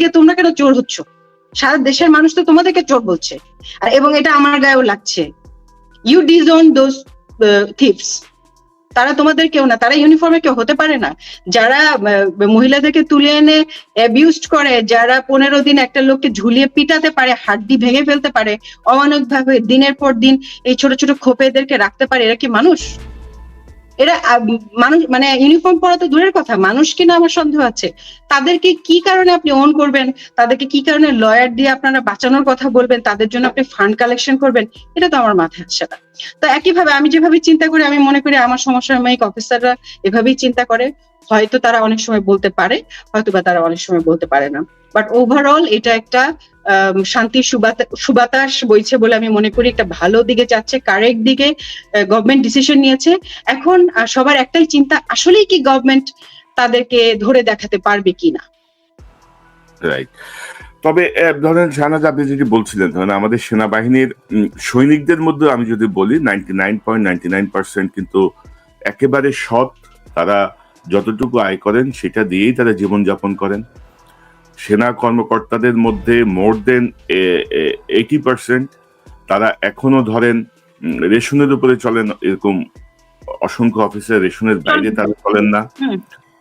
গিয়ে তোমরা কেন চোর হচ্ছ? সারা দেশের মানুষ তো তোমাদেরকে চোর বলছে। আর এবং এটা আমার গায়েও লাগছে। ইউ ডিজন দোজ থিপস তারা তোমাদের কেউ না, তারা ইউনিফর্মে কেউ হতে পারে না। যারা মহিলাদেরকে তুলে এনে অ্যাবিউজড করে, যারা পনেরো দিন একটা লোককে ঝুলিয়ে পিটাতে পারে, হাড্ডি ভেঙে ফেলতে পারে অমানবিক ভাবে দিনের পর দিন এই ছোট ছোট খোপেদেরকে রাখতে পারে, এরা কি মানুষ? এরা মানুষ মানে ইউনিফর্ম পরা তো দূরের কথা, মানুষ কিনা আমার সন্দেহ আছে। তাদেরকে কি কারণে আপনি অন করবেন? তাদেরকে কি কারণে লয়ার দিয়ে আপনারা বাঁচানোর কথা বলবেন? তাদের জন্য আপনি ফান্ড কালেকশন করবেন? এটা তো আমার মাথায় আসছে না। তো একইভাবে আমি যেভাবে চিন্তা করি, আমি মনে করি আমার সমসাময়িক অফিসাররা এভাবেই চিন্তা করে। হয়তো তারা অনেক সময় বলতে পারে হয়তো বা তারা অনেক সময় বলতে পারে না। বাট ওভারঅল এটা একটা শান্তির সুবাতা- সুবাতাস বইছে বলে আমি মনে করি। একটা ভালো দিকে যাচ্ছে কারেক্ট দিকে গভর্নমেন্ট ডিসিশন নিয়েছে। এখন সবার একটাই চিন্তা, আসলেই কি গভর্নমেন্ট তাদেরকে ধরে দেখাতে পারবে কিনা রাইট তবে ধরেন শাহনাজ, আপনি যেটি বলছিলেন, ধরেন আমাদের সেনাবাহিনীর সৈনিকদের মধ্যে আমি যদি বলি ninety nine point ninety nine percent কিন্তু একেবারে সৎ, তারা যতটুকু আয় করেন, সেটা দিয়েই তারা জীবনযাপন করেন। সেনা কর্মকর্তাদের মধ্যে মোর দেন এইটি পার্সেন্ট তারা এখনও ধরেন রেশনের উপরে চলেন এরকম অসংখ্য অফিসার রেশনের বাইরে তারা চলেন না।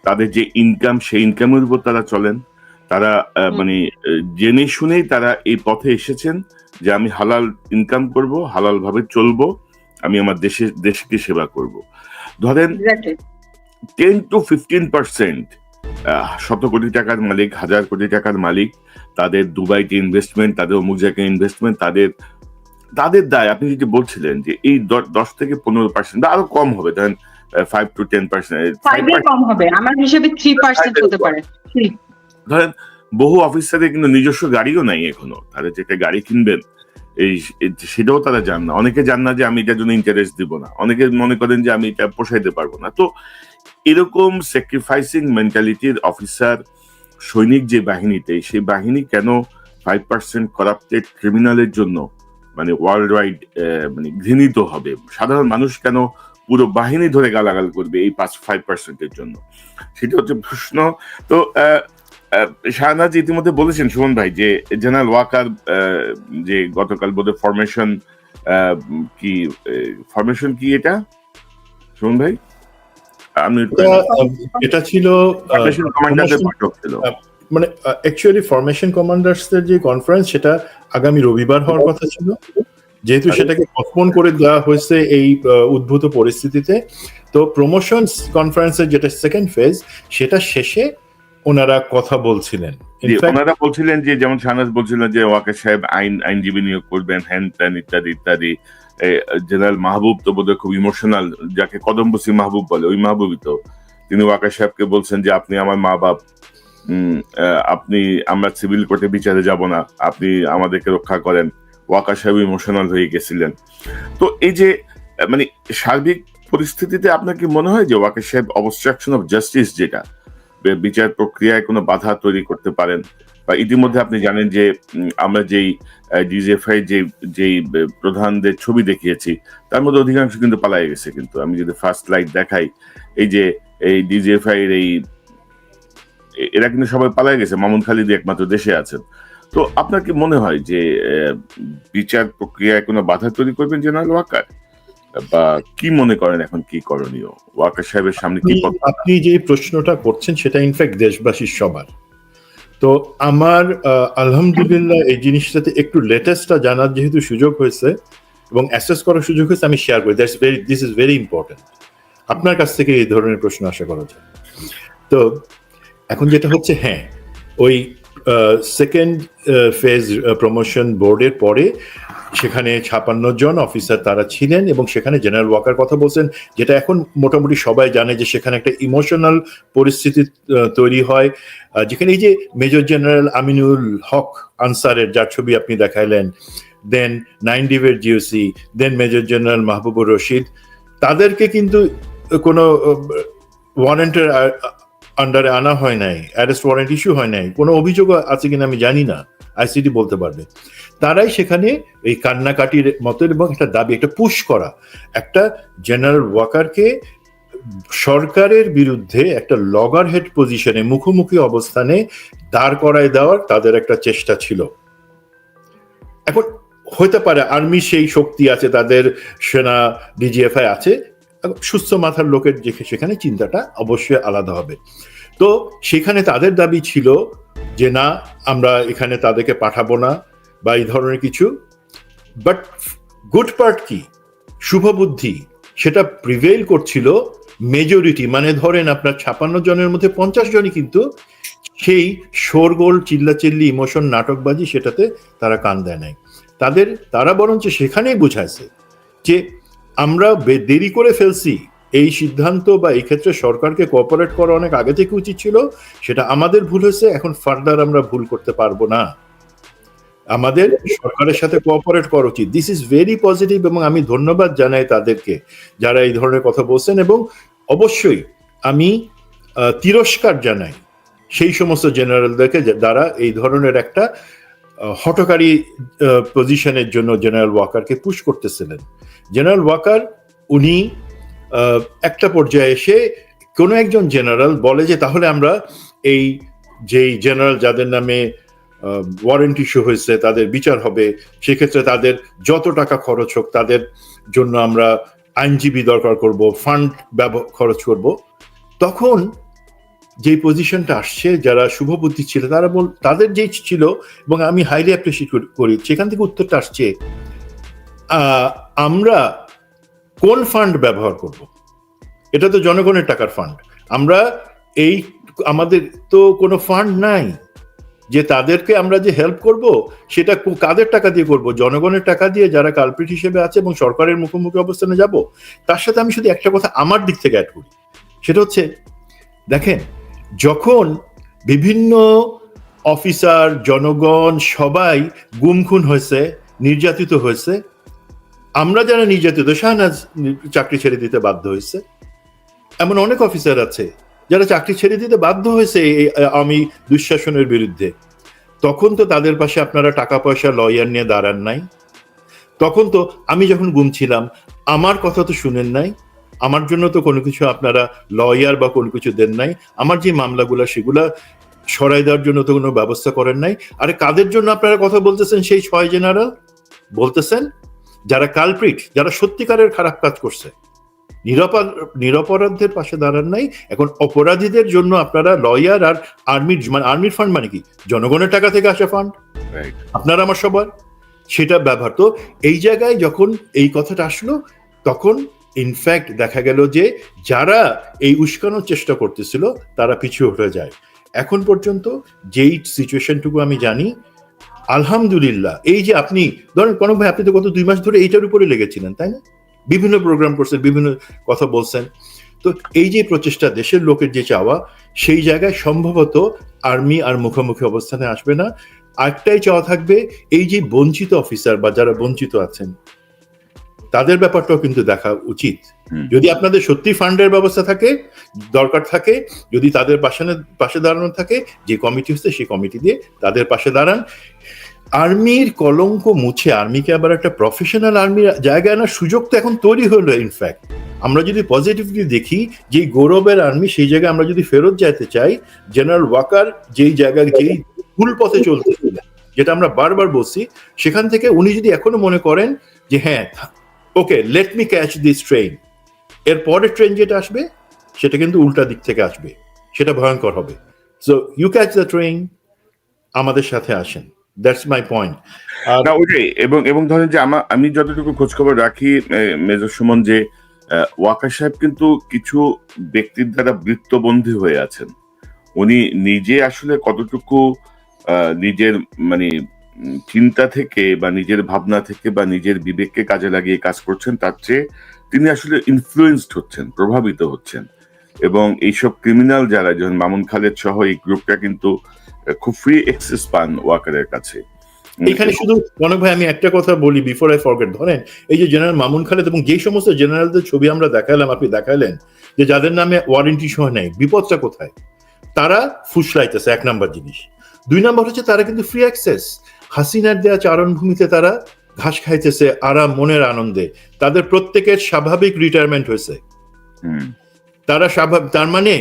তাদের যে ইনকাম সেই ইনকামের উপর তারা চলেন। তারা মানে জেনে শুনেই তারা এই পথে এসেছেন যে আমি হালাল ইনকাম করব হালাল ভাবে চলবো আমি আমার দেশে দেশকে সেবা করব। ধরেন টেন টু ফিফটিন পার্সেন্ট শত কোটি টাকার মালিক হাজার কোটি টাকার মালিক তাদের দুবাইতে ইনভেস্টমেন্ট তাদের অমুক জায়গায় ইনভেস্টমেন্ট তাদের তাদের দায়। আপনি যেটি বলছিলেন যে এই দশ থেকে পনেরো পার্সেন্ট বা আরও কম হবে ধরেন ফাইভ টু টেন পার্সেন্ট কম হবে আমার হিসেবে থ্রি পার্সেন্ট হতে পারে। ধরেন বহু অফিসারের কিন্তু নিজস্ব গাড়িও নাই এখনও। তারা যেটা গাড়ি কিনবেন এই এই- সেটাও তারা জান না। অনেকে জান না যে আমি এটার জন্য ইন্টারেস্ট দিব না। অনেকে মনে করেন যে আমি এটা পোষাইতে পারব না। তো এরকম স্যাক্রিফাইসিং মেন্টালিটির অফিসার সৈনিক যে বাহিনীতে, সেই বাহিনী কেন ফাইভ পার্সেন্ট করাপ্টেড ক্রিমিনালের জন্য মানে ওয়ার্ল্ড ওয়াইড মানে ঘৃণিত হবে? সাধারণ মানুষ কেন পুরো বাহিনী ধরে গালাগাল করবে এই পাঁচ ফাইভ পার্সেন্টের জন্য? সেটা হচ্ছে প্রশ্ন। তো শাহনাজ ইতিমধ্যে বলেছেন, সুমন ভাই, যে জেনারেল ওয়াকার যে গতকাল বোধহয় ফরমেশন কি ফরমেশন কি এটা? সুমন ভাই? এটা, ছিল মানে অ্যাকচুয়ালি ফরমেশন কমান্ডার্সদের যে কনফারেন্স সেটা আগামী রবিবার হওয়ার কথা ছিল। যেহেতু সেটাকে পসপোন করে দেওয়া হয়েছে এই উদ্ভূত পরিস্থিতিতে। তো প্রমোশন কনফারেন্সের যেটা সেকেন্ড ফেজ সেটা শেষে ওনারা কথা বলছিলেন। ওনারা বলছিলেন যে যেমন শাহনাজ বলছিলেন যে ওয়াকার সাহেব আইন আইনজীবী নিয়োগ করবেন হ্যান ত্যান ইত্যাদি ইত্যাদি। জেনারেল মাহবুব তো বোধহয় খুব ইমোশনাল যাকে কদম্বসী মাহবুব বলে, ওই মাহবুবই তো। তিনি ওয়াকার সাহেবকে বলছেন যে, আপনি আমার মা বাপ আপনি, আমরা সিভিল কোর্টে বিচারে যাব না, আপনি আমাদেরকে রক্ষা করেন। ওয়াকার সাহেব ইমোশনাল হয়ে গেছিলেন। তো এই যে মানে সার্বিক পরিস্থিতিতে আপনার কি মনে হয় যে, ওয়াকার সাহেব অবস্ট্রাকশন অফ জাস্টিস যেটা বিচার প্রক্রিয়ায় কোনো বাধা তৈরি করতে পারেন বা ইতিমধ্যে আপনি জানেন যে আমরা যেই ডিজিএফআই যে যেই প্রধানদের ছবি দেখিয়েছি তার মধ্যে অধিকাংশ কিন্তু পালাই গেছে কিন্তু। আমি যদি ফার্স্ট লাইট দেখাই এই যে এই ডিজিএফআই এর এই এরা কিন্তু সবাই পালাই গেছে মামুন খালিদ একমাত্র দেশে আছেন। তো আপনার কি মনে হয় যে বিচার প্রক্রিয়ায় কোনো বাধা তৈরি করবেন জেনারেল ওয়াকার? বা কি মনে করেন এখন কি করণীয়? ওয়াকার সাহেবের সামনে কি আপনি যে প্রশ্নটা করছেন সেটা ইনফ্যাক্ট দেশবাসীর সবার। তো আমার আলহামদুলিল্লাহ এই জিনিসটাতে একটু লেটেস্টটা জানার যেহেতু সুযোগ হয়েছে এবং অ্যাসেস করার সুযোগ হয়েছে, আমি শেয়ার করি। That's very this is very important আপনার কাছ থেকে এই ধরনের প্রশ্ন আশা করা যায়। তো এখন যেটা হচ্ছে হ্যাঁ ওই সেকেন্ড ফেজ প্রমোশন বোর্ডের পরে সেখানে ছাপান্ন জন অফিসার তারা ছিলেন এবং সেখানে জেনারেল ওয়াকার কথা বলছেন, যেটা এখন মোটামুটি সবাই জানে যে সেখানে একটা ইমোশনাল পরিস্থিতি তৈরি হয়। যেখানে এই যে মেজর জেনারেল আমিনুল হক আনসারের যার ছবি আপনি দেখাইলেন then nine ডিভের GOC then major general Mahbubur Rashid, তাদেরকে কিন্তু কোনো ওয়ারেন্টের আন্ডারে আনা হয় নাই অ্যারেস্ট ওয়ারেন্ট ইস্যু হয় নাই, কোনো অভিযোগ আছে কিনা আমি জানি না আইসিটি বলতে পারবে। তারাই সেখানে এই কান্নাকাটির মতো এবং একটা দাবি, একটা পুশ করা। একটা জেনারেল ওয়াকারকে সরকারের বিরুদ্ধে একটা লগার হেড পজিশনে মুখোমুখি অবস্থানে দাঁড় করায় দেওয়ার তাদের একটা চেষ্টা ছিল। এখন হতে পারে আর্মি সেই শক্তি আছে, তাদের সেনা ডিজিএফআই আছে সুস্থ মাথার লোকের যে সেখানে চিন্তাটা অবশ্যই আলাদা হবে। তো সেখানে তাদের দাবি ছিল যে, না, আমরা এখানে তাদেরকে পাঠাবো না বা এই ধরনের কিছু। বাট গুড পার্ট কি? শুভবুদ্ধি সেটা প্রিভেল করছিল মেজরিটি মানে ধরেন আপনার ছাপান্ন জনের মধ্যে পঞ্চাশ জনই কিন্তু সেই শোরগোল, চিল্লাচিল্লি ইমোশন নাটকবাজি সেটাতে তারা কান দেয় নাই। তাদের, তারা বরঞ্চ সেখানেই বুঝাইছে যে আমরা দেরি করে ফেলছি। এই সিদ্ধান্ত বা এই ক্ষেত্রে সরকারকে কোঅপারেট করা অনেক আগে থেকে উচিত ছিল। সেটা আমাদের ভুল হয়েছে, এখন ফার্দার আমরা ভুল করতে পারব না। আমাদের সরকারের সাথে কোঅপারেট করা উচিত। দিস ইজ ভেরি পজিটিভ এবং আমি ধন্যবাদ জানাই তাদেরকে যারা এই ধরনের কথা বলছেন এবং অবশ্যই আমি তিরস্কার জানাই সেই সমস্ত জেনারেলদেরকে দ্বারা এই ধরনের একটা হটকারী পজিশনের জন্য জেনারেল ওয়াকারকে পুশ করতেছিলেন। জেনারেল ওয়াকার উনি একটা পর্যায়ে এসে কোনো একজন জেনারেল বলে যে, তাহলে আমরা এই যেই জেনারেল যাদের নামে ওয়ারেন্ট ইস্যু হয়েছে, তাদের বিচার হবে, সেক্ষেত্রে তাদের যত টাকা খরচ হোক, তাদের জন্য আমরা আইনজীবী দরকার করব ফান্ড ব্যব, খরচ করব। তখন যে পজিশনটা আসছে, যারা শুভ শুভবুদ্ধি ছিল, তারা বল, তাদের যে ছিল, এবং আমি হাইলি অ্যাপ্রিসিয়েট করি সেখান থেকে উত্তরটা আসছে আমরা কোন ফান্ড ব্যবহার করব? এটা তো জনগণের টাকার ফান্ড আমরা এই, আমাদের তো কোনো ফান্ড নাই। যে তাদেরকে আমরা যে হেল্প করব, সেটা কাদের টাকা দিয়ে করব? জনগণের টাকা দিয়ে যারা কালপ্রিট হিসেবে আছে এবং সরকারের মুখোমুখি অবস্থানে যাব, তার সাথে আমি শুধু একটা কথা আমার দিক থেকে অ্যাড করি। সেটা হচ্ছে, দেখেন যখন বিভিন্ন অফিসার, জনগণ সবাই গুমখুন হয়েছে, নির্যাতিত হয়েছে, আমরা যারা নির্যাতিত, শাহনাজ চাকরি ছেড়ে দিতে বাধ্য হয়েছে। এমন অনেক অফিসার আছে যারা চাকরি ছেড়ে দিতে বাধ্য হয়েছে আমি দুঃশাসনের বিরুদ্ধে। তখন তো তাদের পাশে আপনারা টাকা পয়সা, লয়ার নিয়ে দাঁড়ান নাই। তখন তো আমি যখন গুমছিলাম আমার কথা তো শুনেন নাই। আমার জন্য তো কোনো কিছু আপনারা লয়ার বা কোনো কিছু দেন নাই। আমার যে মামলাগুলো সেগুলা সরাই দেওয়ার জন্য তো কোনো ব্যবস্থা করেন নাই। আরে কাদের জন্য আপনারা কথা বলতেছেন সেই ছয় জেনারেল? বলতেছেন যারা কালপ্রিট যারা সত্যিকারের খারাপ কাজ করছে। নিরাপদ নিরপরাধদের পাশে দাঁড়ান নাই। এখন অপরাধীদের জন্য আপনারা লয়ার আর আর্মির মানে আর্মির ফান্ড মানে কি? জনগণের টাকা থেকে আসা ফান্ড আপনারা আমার সবার? সেটা ব্যবহার। তো এই জায়গায় যখন এই কথাটা আসলো তখন ইনফ্যাক্ট দেখা গেল যে যারা এই উস্কানোর চেষ্টা করতেছিল, তারা পিছু হয়ে যায়। এখন পর্যন্ত যেই সিচুয়েশনটুকু আমি জানি, আলহামদুলিল্লাহ, এই যে আপনি, ধরেন কনক ভাই, আপনি তো গত দুই মাস ধরে এইটার উপরে লেগেছিলেন, তাই না? বিভিন্ন প্রোগ্রাম করছেন, বিভিন্ন কথা বলছেন। তো এই যে প্রচেষ্টা, দেশের লোকের যে চাওয়া, সেই জায়গায় সম্ভবত আর্মি আর মুখোমুখি অবস্থানে আসবে না। আরেকটাই চাওয়া থাকবে, এই যে বঞ্চিত অফিসার বা যারা বঞ্চিত আছেন তাদের ব্যাপারটাও কিন্তু দেখা উচিত। যদি আপনাদের সত্যি ফান্ডের ব্যবস্থা থাকে দরকার থাকে যদি তাদের পাশে পাশে দাঁড়ানো থাকে যে কমিটি হচ্ছে সেই কমিটি দিয়ে তাদের পাশে দাঁড়ান। আর্মির কলঙ্ক মুছে আর্মিকে আবার একটা প্রফেশনাল আর্মির জায়গায় আনার সুযোগ তো এখন তৈরি হলো ইনফ্যাক্ট আমরা যদি পজিটিভলি দেখি যে গৌরবের আর্মি সেই জায়গায় আমরা যদি ফেরত যেতে চাই জেনারেল ওয়াকার যেই জায়গায় যেই ভুল পথে চলতে যেটা আমরা বারবার বলছি সেখান থেকে উনি যদি এখনও মনে করেন যে হ্যাঁ okay let me catch this train এর পরের ট্রেন যেটা আসবে সেটা কিন্তু উল্টা দিক থেকে আসবে। সেটা ভয়ঙ্কর হবে। So you catch the train আমাদের সাথে আসেন। দ্যাটস মাই পয়েন্ট না ওইটাই এবং এবং ধরেন যে আমা- আমি যতটুকু খোঁজ খবর রাখি মেজর সুমন যে আহ, ওয়াকার সাহেব কিন্তু কিছু ব্যক্তির দ্বারা বৃত্তবন্দী হয়ে আছেন। উনি নিজে আসলে কতটুকু নিজের মানে চিন্তা থেকে বা নিজের ভাবনা থেকে বা নিজের বিবেককে কাজে লাগিয়ে কাজ করছেন তার চেয়ে তিনি আসলে ইনফ্লুয়েন্সড হচ্ছেন প্রভাবিত হচ্ছেন। এবং এইসব ক্রিমিনাল যারা যেমন মামুন খালেদ সহ এই গ্রুপটা কিন্তু খুব ফ্রি এক্সেস পান ওয়াকারের কাছে। এখানে শুধু কনক ভাই আমি একটা কথা বলি বিফোর আই ফরগেট ধরেন এই যে জেনারেল মামুন খালেদ এবং যে সমস্ত জেনারেলদের ছবি আমরা দেখালাম আপনি দেখালেন যে যাদের নামে ওয়ারেন্টি সহ নেই বিপদটা কোথায়? তারা ফুসলাইতেছে এক নাম্বার জিনিস। দুই নাম্বার হচ্ছে তারা কিন্তু ফ্রি অ্যাক্সেস হাসিনার দেয়া চারণভূমিতে তারা ঘাস খাইতেছে আরাম মনের আনন্দে। তাদের প্রত্যেকের স্বাভাবিক রিটায়ারমেন্ট হয়েছে। হুম, তারা স্বাভাবিক তার মানে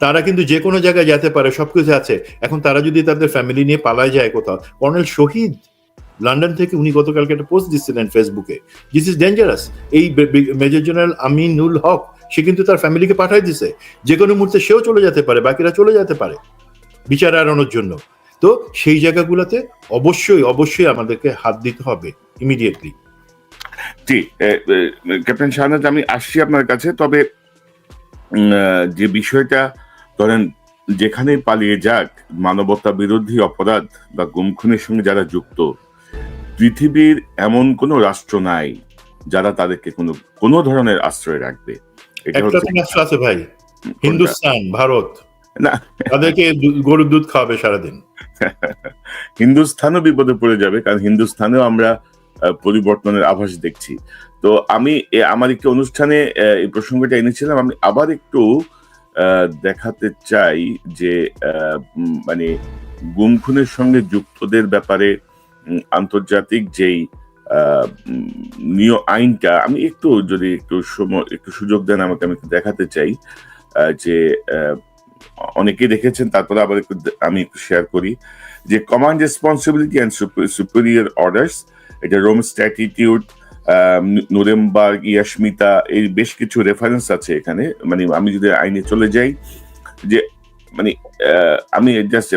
তারা কিন্তু যে কোনো জায়গায় যেতে পারে সবকিছু আছে। এখন তারা যদি তাদের ফ্যামিলি নিয়ে পালায় যায় কোথাও কর্নেল শহীদ লন্ডন থেকে উনি গতকালকে একটা পোস্ট দিচ্ছিলেন ফেসবুকে দিস ইজ ডেঞ্জারাস এই মেজর জেনারেল আমিনুল হক সে কিন্তু তার ফ্যামিলিকে পাঠাই দিছে। যে কোনো মুহূর্তে সেও চলে যেতে পারে বাকিরা চলে যেতে পারে। বিচার এড়ানোর জন্য। তো সেই জায়গাগুলোতে অবশ্যই অবশ্যই আমাদেরকে হাত দিতে হবে ইমিডিয়েটলি জি ক্যাপ্টেন শাহনাজ আমি আসছি আপনার কাছে তবে যে বিষয়টা ধরেন যেখানে পালিয়ে যাক মানবতা বিরোধী অপরাধ বা গুম খুনের সঙ্গে যারা যুক্ত পৃথিবীর এমন কোনো রাষ্ট্র নাই যারা তাদেরকে কোনো কোনো ধরনের আশ্রয় রাখবে। এটা ভাই। হিন্দুস্তান ভারত। না। তাদেরকে গরুর দুধ খাওয়াবে সারাদিন। হিন্দুস্থানও বিপদে পড়ে যাবে কারণ হিন্দুস্থানেও আমরা পরিবর্তনের আভাস দেখছি। তো আমি আমার একটি অনুষ্ঠানে এই প্রসঙ্গটা এনেছিলাম। আমি আবার একটু দেখাতে চাই যে মানে গুম খুনের সঙ্গে যুক্তদের ব্যাপারে আন্তর্জাতিক যেই নিয় আইনটা আমি একটু যদি একটু সময় একটু সুযোগ দেন আমাকে আমি একটু দেখাতে চাই যে অনেকেই দেখেছেন, তারপরে আবার একটু আমি একটু শেয়ার করি, যে command responsibility and superior orders এটা রোম স্ট্যাটিটিউড নুরেমবার্গ ইয়াসমিতা এই বেশ কিছু রেফারেন্স আছে এখানে। মানে আমি যদি আইনে চলে যাই, যে মানে আমি জাস্ট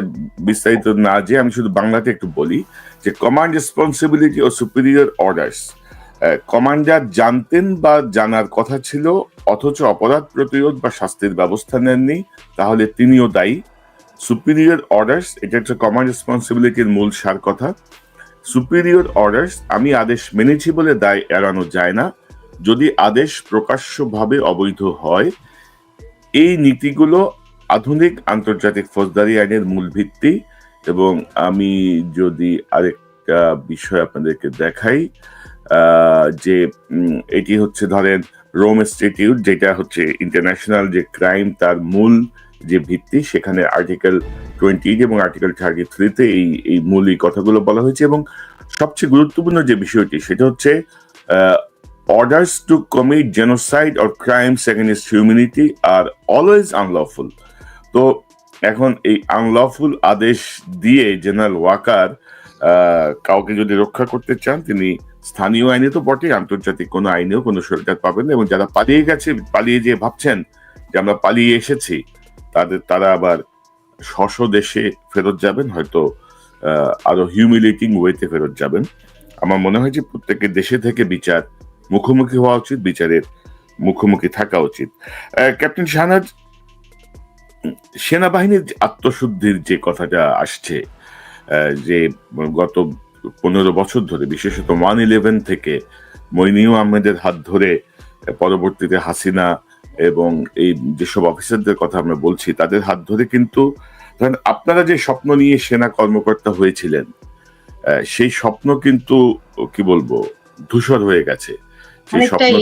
বিস্তারিত না যে আমি শুধু বাংলাতে একটু বলি, যে কমান্ড রেসপন্সিবিলিটি ও সুপিরিয়র অর্ডার্স কমান্ডার জানতেন বা জানার কথা ছিল, অথচ অপরাধ প্রতিরোধ বা শাস্তির ব্যবস্থা নেননি, তাহলে তিনিও দায়ী। সুপিরিয়র অর্ডার্স এটা হচ্ছে কমান্ড রেসপন্সিবিলিটির মূল সার কথা। সুপিরিয়র অর্ডার্স আমি আদেশ মেনেছি বলে দায় এড়ানো যায় না। যদি আদেশ প্রকাশ্যভাবে অবৈধ হয়, এই নীতিগুলো আধুনিক আন্তর্জাতিক ফৌজদারি আইনের মূল ভিত্তি। এবং আমি যদি আরেকটা বিষয় আপনাদেরকে দেখাই যে এটি হচ্ছে ধরেন রোম ইনস্টিটিউট, যেটা হচ্ছে ইন্টারন্যাশনাল যে ক্রাইম তার মূল যে ভিত্তি, সেখানে আর্টিকেল টোয়েন্টি এবং আর্টিকেল থার্টি থ্রিতে এই এই মূল এই কথাগুলো বলা হয়েছে এবং সবচেয়ে গুরুত্বপূর্ণ যে বিষয়টি, সেটা হচ্ছে orders to commit genocide or crimes against humanity R always unlawful তো এখন এই আনলফুল আদেশ দিয়ে জেনারেল ওয়াকার কাউকে যদি রক্ষা করতে চান, তিনি স্থানীয় আইনে তো বটে, আন্তর্জাতিক কোনো আইনেও কোনো সরকার পাবেন না। এবং যারা পালিয়ে গেছে, পালিয়ে যেয়ে ভাবছেন যে আমরা পালিয়ে এসেছি, তাদের, তারা আবার দেশে ফেরত যাবেন, হয়তো আরও হিউমিলেটিং ওয়েতে ফেরত যাবেন। আমার মনে হয় যে প্রত্যেকের দেশে থেকে বিচার মুখোমুখি হওয়া উচিত, বিচারের মুখোমুখি থাকা উচিত। ক্যাপ্টেন শাহনাজ, সেনাবাহিনীর আত্মশুদ্ধির যে কথাটা আসছে যে গত পনেরো বছর ধরে বিশেষত ওয়ান ইলেভেন থেকে মইনিউ আহমেদের হাত ধরে পরবর্তীতে হাসিনা এবং এই যেসব অফিসারদের কথা আমরা বলছি তাদের হাত ধরে কিন্তু ধরেন আপনারা যে স্বপ্ন নিয়ে সেনা কর্মকর্তা হয়েছিলেন সেই স্বপ্ন কিন্তু কি বলব ধূসর হয়ে গেছে। সেই স্বপ্ন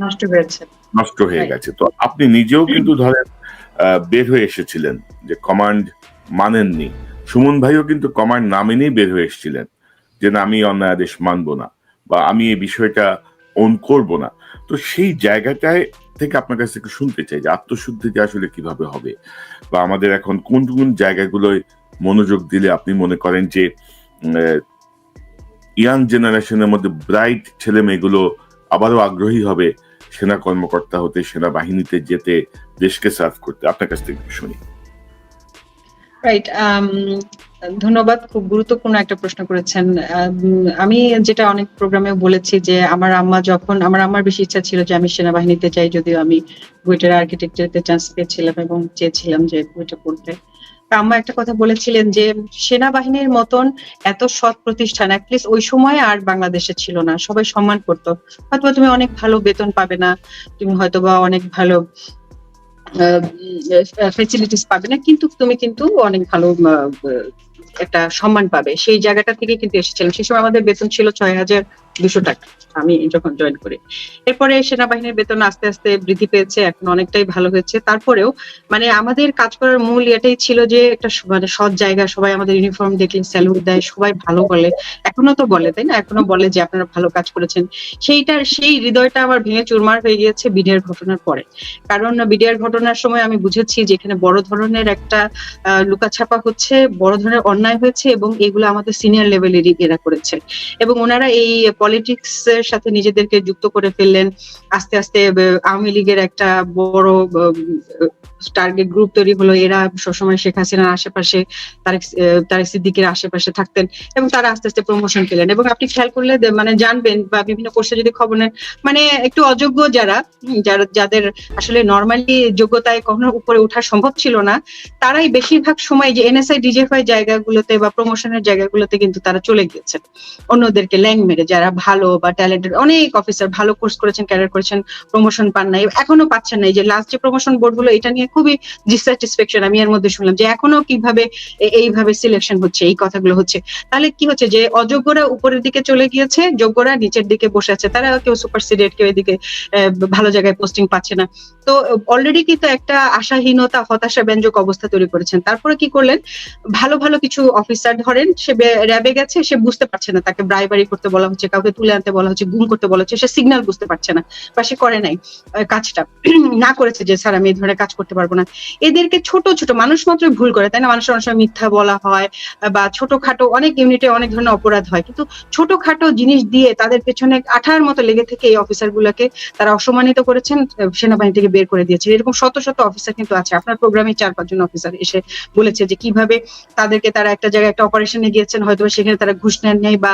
নষ্ট হয়েছে। নষ্ট হয়ে গেছে। তো আপনি নিজেও কিন্তু ধরেন আহ, বের হয়ে এসেছিলেন যে কমান্ড মানেননি। সুমন ভাইও কিন্তু কমান্ড না মেনেই বের হয়ে এসেছিলেন যে না, আমি অন্যায় আদেশ মানবো না বা আমি এই বিষয়টা অন করব না। তো সেই জায়গাটায় থেকে আপনার কাছে একটু শুনতে চাই যে আত্মশুদ্ধিটা আসলে কীভাবে হবে বা আমাদের এখন কোন কোন জায়গাগুলোয় মনোযোগ দিলে আপনি মনে করেন যে ইয়াং জেনারেশনের মধ্যে ব্রাইট ছেলে মেয়েগুলো আবারও আগ্রহী হবে সেনা কর্মকর্তা হতে, সেনাবাহিনীতে যেতে, দেশকে সার্ভ করতে। আপনার কাছ থেকে শুনি। রাইট ধন্যবাদ, খুব গুরুত্বপূর্ণ একটা প্রশ্ন করেছেন। আমি যেটা অনেক প্রোগ্রামে বলেছি যে আমার আম্মা যখন, আমার আম্মার বেশি ইচ্ছা ছিল যে আমি সেনাবাহিনীতে যাই, যদিও আমি বুয়েটের আর্কিটেকচারতে চান্স পেয়েছিলাম এবং চেয়েছিলাম যে বুয়েটে পড়তে আম্মা একটা কথা বলেছিলেন যে সেনাবাহিনীর মতন এত সৎ প্রতিষ্ঠান অ্যাটলিস্ট ওই সময় আর বাংলাদেশে ছিল না। সবাই সম্মান করতো। হয়তো তুমি অনেক ভালো বেতন পাবে না, তুমি হয়তো বা অনেক ভালো ফেসিলিটিস পাবে না, কিন্তু তুমি কিন্তু অনেক ভালো একটা সম্মান পাবে। সেই জায়গাটা থেকে কিন্তু এসেছিলাম। সেই সময় আমাদের বেতন ছিল ছয় হাজার দুশো টাকা। আমি যখন জয়েন করি। এরপরে সেনাবাহিনীর বেতন আস্তে আস্তে বৃদ্ধি পেয়েছে, এখন অনেকটাই ভালো হয়েছে। তারপরেও মানে আমাদের কাজ করার মূল এটাই ছিল যে একটা মানে সৎ জায়গা, সবাই আমাদের ইউনিফর্ম দেখলে স্যালুট দেয়, সবাই ভালো বলে। এখনও তো বলে, তাই না? এখনও বলে যে আপনারা ভালো কাজ করেছেন। সেইটার, সেই হৃদয়টা আমার ভেঙে চুরমার হয়ে গিয়েছে বিডিআর ঘটনার পরে। কারণ বিডিআর ঘটনার সময় আমি বুঝেছি যে এখানে বড় ধরনের একটা লুকাছাপা হচ্ছে, বড় ধরনের অন্যায় হয়েছে এবং এগুলো আমাদের সিনিয়র লেভেলেরই এরা করেছে। এবং ওনারা এই পলিটিক্স এর সাথে নিজেদেরকে যুক্ত করে ফেললেন। আস্তে আস্তে আওয়ামী লীগের একটা বড় টার্গেট গ্রুপ তৈরি হলো। এরা সবসময় শেখ হাসিনার আশেপাশে, তারেক তারেক সিদ্দিকের আশেপাশে থাকতেন এবং তারা আস্তে আস্তে প্রমোশন পেলেন। এবং আপনি খেয়াল করলে মানে জানবেন বা বিভিন্ন কোর্সে যদি খবর নেন মানে একটু অযোগ্য যারা যারা, যাদের আসলে নর্মালি যোগ্যতায় কখনো উপরে ওঠা সম্ভব ছিল না, তারাই বেশিরভাগ সময় যে এনএসআই ডিজেফআই জায়গাগুলোতে বা প্রমোশনের জায়গাগুলোতে কিন্তু তারা চলে গিয়েছেন। অন্যদেরকে ল্যাং মেরে, যারা ভালো বা ট্যালেন্টেড অনেক অফিসার ভালো কোর্স করেছেন ক্যারিয়ার করেছেন প্রমোশন পান নাই, এখনও পাচ্ছেন না এই যে লাস্ট যে প্রমোশন বোর্ডগুলো, এটা নিয়ে খুবই ডিসস্যাটিসফ্যাকশন আমি এর মধ্যে শুনলাম যে এখনও কীভাবে এইভাবে সিলেকশন হচ্ছে, এই কথাগুলো হচ্ছে। তাহলে কি হচ্ছে যে অযোগ্যরা উপরের দিকে চলে গিয়েছে, যোগ্যরা নিচের দিকে বসে আছে, তারা কেউ সুপার সুপারসিডেট কেউ এদিকে ভালো জায়গায় পোস্টিং পাচ্ছে না। তো অলরেডি কিন্তু একটা আশাহীনতা, হতাশা ব্যঞ্জক অবস্থা তৈরি করেছেন। তারপরে কি করলেন? ভালো ভালো কিছু অফিসার ধরেন, সে র্যাবে গেছে, সে বুঝতে পারছে না, তাকে ব্রাইবারি করতে বলা হচ্ছে, কাউকে তুলে আনতে বলা হচ্ছে, গুম করতে বলা হচ্ছে, সে সিগন্যাল বুঝতে পারছে না। বা সে করে নাই কাজটা। না করেছে যে, স্যার, আমি এই ধরনের কাজ করতে পারব না। এদেরকে ছোট ছোট, মানুষ মাত্রই ভুল করে। তাই না? মানুষের অনেক সময় মিথ্যা বলা হয় বা ছোটখাটো অনেক ইউনিটে অনেক ধরনের অপরাধ হয়। কিন্তু ছোটখাটো জিনিস দিয়ে তাদের পেছনে আঠার মতো লেগে থেকে এই অফিসার গুলাকে তারা অসম্মানিত করেছেন সেনাবাহিনী থেকে বের করে দিয়েছে। এরকম শত শত অফিসার কিন্তু আছে। আপনার প্রোগ্রামে চার পাঁচজন অফিসার এসে বলেছে যে, কীভাবে তাদেরকে তারা একটা জায়গায় একটা অপারেশনে গিয়েছেন হয়তো সেখানে তারা ঘুষ নেন নাই বা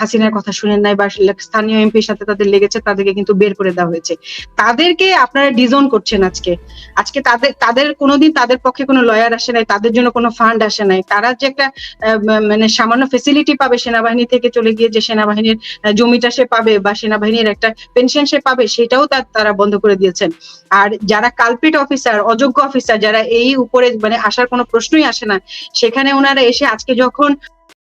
হাসিনার কথা শুনেন নাই বা স্থানীয় এমপির সাথে তাদের লেগেছে, তাদেরকে কিন্তু বের করে দেওয়া হয়েছে। তাদেরকে আপনারা ডিজোন করছেন আজকে। আজকে তাদের তাদের কোনোদিন তাদের পক্ষে কোনো লয়ার আসে নাই, তাদের জন্য কোনো ফান্ড আসে নাই। তারা যে একটা মানে সামান্য ফেসিলিটি পাবে সেনাবাহিনী থেকে চলে গিয়ে যে সেনাবাহিনীর জমিটা সে পাবে বা সেনাবাহিনীর একটা পেনশন সে পাবে, সেটাও তারা বন্ধ করে দিয়েছেন। আর যারা কালপিট অফিসার অযোগ্য অফিসার যারা এই উপরে মানে আসার কোনো প্রশ্নই আসে না, সেখানে ওনারা এসে আজকে যখন